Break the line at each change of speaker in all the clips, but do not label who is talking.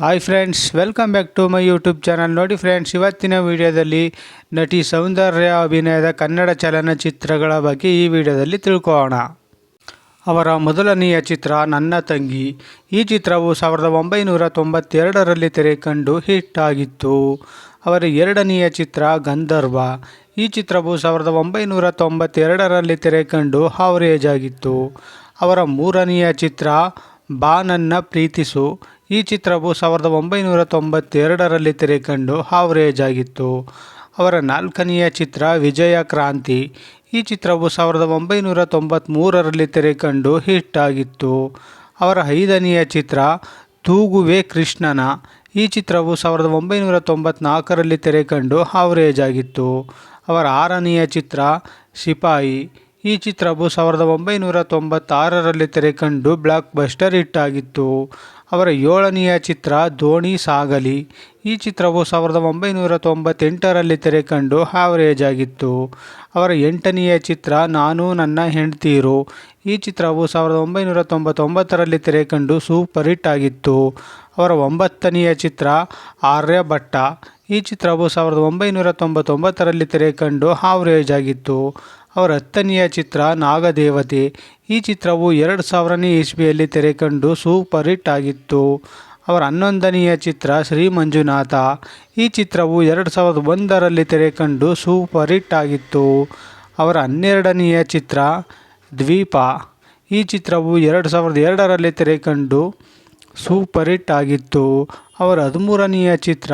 Hi friends welcome back to my YouTube channel ನೋಡಿ friends ಇವತ್ತಿನ ವಿಡಿಯೋದಲ್ಲಿ ನಟಿ ಸೌಂದರ್ಯ ಅಭಿನಯದ ಕನ್ನಡ ಚಲನಚಿತ್ರಗಳ ಬಗ್ಗೆ ಈ ವಿಡಿಯೋದಲ್ಲಿ ತಿಳ್ಕೋಣ ಅವರ ಮೊದಲನೆಯ ಚಿತ್ರ ನನ್ನ ತಂಗಿ. ಈ ಚಿತ್ರವು ಸಾವಿರದ ಒಂಬೈನೂರ ತೊಂಬತ್ತೆರಡರಲ್ಲಿ ತೆರೆ ಕಂಡು ಹಿಟ್ ಆಗಿತ್ತು. ಅವರ ಎರಡನೆಯ ಚಿತ್ರ ಗಂಧರ್ವ. ಈ ಚಿತ್ರವು ಸಾವಿರದ ಒಂಬೈನೂರ ತೊಂಬತ್ತೆರಡರಲ್ಲಿ ತೆರೆ ಕಂಡು ಹಾವರೇಜ್ ಆಗಿತ್ತು. ಅವರ ಮೂರನೆಯ ಚಿತ್ರ ಬಾ ನನ್ನ ಪ್ರೀತಿಸು. ಈ ಚಿತ್ರವು ಸಾವಿರದ ಒಂಬೈನೂರ ತೊಂಬತ್ತೆರಡರಲ್ಲಿ ತೆರೆ ಕಂಡು ಹಾವರೇಜ್ ಆಗಿತ್ತು ಅವರ ನಾಲ್ಕನೆಯ ಚಿತ್ರ ವಿಜಯ ಕ್ರಾಂತಿ. ಈ ಚಿತ್ರವು ಸಾವಿರದ ಒಂಬೈನೂರ ತೊಂಬತ್ತ್ಮೂರರಲ್ಲಿ ತೆರೆಕಂಡು ಹಿಟ್ ಆಗಿತ್ತು ಅವರ ಐದನೆಯ ಚಿತ್ರ ತೂಗುವೆ ಕೃಷ್ಣನ. ಈ ಚಿತ್ರವು ಸಾವಿರದ ಒಂಬೈನೂರ ತೊಂಬತ್ನಾಲ್ಕರಲ್ಲಿ ತೆರೆ ಕಂಡು ಹಾವರೇಜ್ ಆಗಿತ್ತು ಅವರ ಆರನೆಯ ಚಿತ್ರ ಸಿಪಾಯಿ ಈ ಚಿತ್ರವು ಸಾವಿರದ ಒಂಬೈನೂರ ತೊಂಬತ್ತಾರರಲ್ಲಿ ತೆರೆ ಕಂಡು ಬ್ಲಾಕ್ ಬಸ್ಟರ್ ಹಿಟ್ ಆಗಿತ್ತು ಅವರ ಏಳನೆಯ ಚಿತ್ರ ದೋಣಿ ಸಾಗಲಿ. ಈ ಚಿತ್ರವು ಸಾವಿರದ ಒಂಬೈನೂರ ತೊಂಬತ್ತೆಂಟರಲ್ಲಿ ತೆರೆ ಕಂಡು ಹಾವರೇಜ್ ಆಗಿತ್ತು. ಅವರ ಎಂಟನೆಯ ಚಿತ್ರ ನಾನು ನನ್ನ ಹೆಂಡ್ತೀರು. ಈ ಚಿತ್ರವು ಸಾವಿರದ ಒಂಬೈನೂರ ತೊಂಬತ್ತೊಂಬತ್ತರಲ್ಲಿ ತೆರೆ ಕಂಡು ಸೂಪರ್ ಹಿಟ್ ಆಗಿತ್ತು. ಅವರ ಒಂಬತ್ತನೆಯ ಚಿತ್ರ ಆರ್ಯಭಟ್ಟ. ಈ ಚಿತ್ರವು ಸಾವಿರದ ಒಂಬೈನೂರ ತೊಂಬತ್ತೊಂಬತ್ತರಲ್ಲಿ ತೆರೆ ಕಂಡು ಆವ್ರೇಜ್ ಆಗಿತ್ತು ಅವರ ಹತ್ತನೆಯ ಚಿತ್ರ ನಾಗದೇವತೆ. ಈ ಚಿತ್ರವು ಎರಡು ಸಾವಿರನೇ ಇಸ್ವಿಯಲ್ಲಿ ತೆರೆ ಕಂಡು ಸೂಪರ್ ಹಿಟ್ ಆಗಿತ್ತು. ಅವರ ಹನ್ನೊಂದನೆಯ ಚಿತ್ರ ಶ್ರೀ ಮಂಜುನಾಥ. ಈ ಚಿತ್ರವು ಎರಡು ಸಾವಿರದ ಒಂದರಲ್ಲಿ ತೆರೆ ಕಂಡು ಸೂಪರ್ ಹಿಟ್ ಆಗಿತ್ತು. ಅವರ ಹನ್ನೆರಡನೆಯ ಚಿತ್ರ ದ್ವೀಪ. ಈ ಚಿತ್ರವು ಎರಡು ಸಾವಿರದ ಎರಡರಲ್ಲಿ ತೆರೆ ಕಂಡು ಸೂಪರ್ ಹಿಟ್ ಆಗಿತ್ತು. ಅವರ ಹದಿಮೂರನೆಯ ಚಿತ್ರ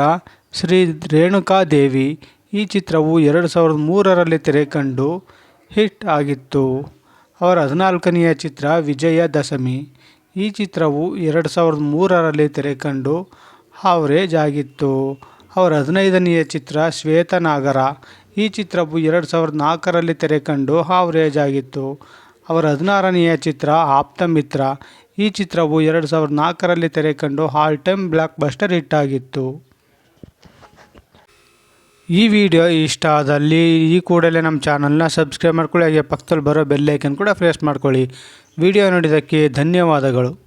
ಶ್ರೀ ರೇಣುಕಾದೇವಿ ಈ ಚಿತ್ರವು ಎರಡು ಸಾವಿರದ ಮೂರರಲ್ಲಿ ತೆರೆ ಕಂಡು ಹಿಟ್ ಆಗಿತ್ತು. ಅವರ ಹದಿನಾಲ್ಕನೆಯ ಚಿತ್ರ ವಿಜಯ ದಶಮಿ. ಈ ಚಿತ್ರವು ಎರಡು ಸಾವಿರದ ಮೂರರಲ್ಲಿ ತೆರೆ ಕಂಡು ಹಾವರೇಜ್ ಆಗಿತ್ತು. ಅವರ ಹದಿನೈದನೆಯ ಚಿತ್ರ ಶ್ವೇತನಾಗರ. ಈ ಚಿತ್ರವು ಎರಡು ಸಾವಿರದ ನಾಲ್ಕರಲ್ಲಿ ತೆರೆ ಕಂಡು ಹಾವರೇಜ್ ಆಗಿತ್ತು. ಅವರ ಹದಿನಾರನೆಯ ಚಿತ್ರ ಆಪ್ತ ಮಿತ್ರ ಈ ಚಿತ್ರವು ಎರಡು ಸಾವಿರದ ನಾಲ್ಕರಲ್ಲಿ ತೆರೆ ಕಂಡು all time blockbuster hit ಆಗಿತ್ತು. ಈ ವಿಡಿಯೋ ಇಷ್ಟ ಆದಲ್ಲಿ ಈ ಕೂಡಲೇ ನಮ್ಮ ಚಾನಲ್ನ ಸಬ್ಸ್ಕ್ರೈಬ್ ಮಾಡ್ಕೊಳ್ಳಿ, ಹಾಗೆ ಪಕ್ಕದಲ್ಲಿ ಬರೋ ಬೆಲ್ಲೈಕನ್ ಕೂಡ ಪ್ರೆಸ್ ಮಾಡ್ಕೊಳ್ಳಿ. ವಿಡಿಯೋ ನೋಡಿದ್ದಕ್ಕೆ ಧನ್ಯವಾದಗಳು.